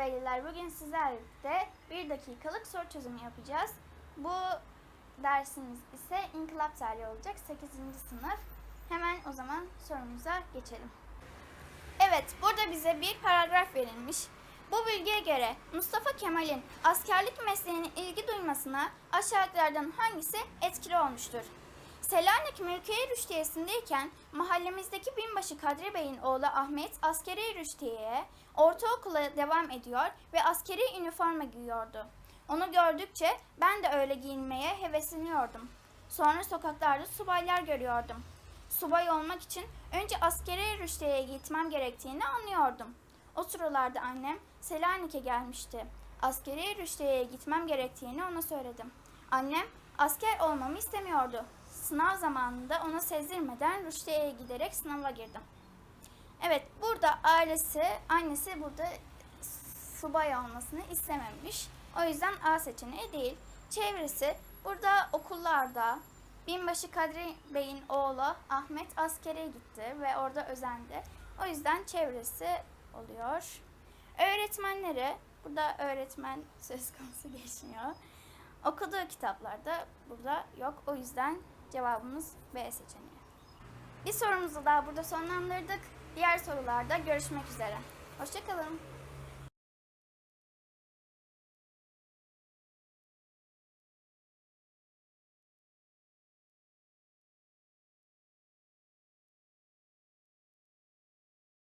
aileler bugün sizlerle bir dakikalık soru çözümü yapacağız. Bu dersimiz ise inkılap tarihi olacak 8. sınıf. Hemen o zaman sorumuza geçelim. Evet, burada bize bir paragraf verilmiş. Bu bilgiye göre Mustafa Kemal'in askerlik mesleğine ilgi duymasına aşağıdakilerden hangisi etkili olmuştur? Selanik Mülkiye Rüştiyesi'ndeyken mahallemizdeki binbaşı Kadri Bey'in oğlu Ahmet askeri rüştiyeye ortaokula devam ediyor ve askeri üniforma giyiyordu. Onu gördükçe ben de öyle giyinmeye hevesleniyordum. Sonra sokaklarda subaylar görüyordum. Subay olmak için önce askeri rüştiyeye gitmem gerektiğini anlıyordum. O sıralarda annem Selanik'e gelmişti. Askeri rüştiyeye gitmem gerektiğini ona söyledim. Annem asker olmamı istemiyordu. Sınav zamanında ona sezdirmeden rüştiyeye giderek sınava girdim. Evet burada ailesi, annesi burada subay olmasını istememiş. O yüzden A seçeneği değil. Çevresi burada okullarda Binbaşı Kadri Bey'in oğlu Ahmet askere gitti ve orada özendi. O yüzden çevresi oluyor. Öğretmenleri, burada öğretmen söz konusu geçmiyor. Okuduğu kitaplarda burada yok. O yüzden cevabımız B seçeneği. Bir sorumuzu daha burada sonlandırdık. Diğer sorularda görüşmek üzere. Hoşçakalın.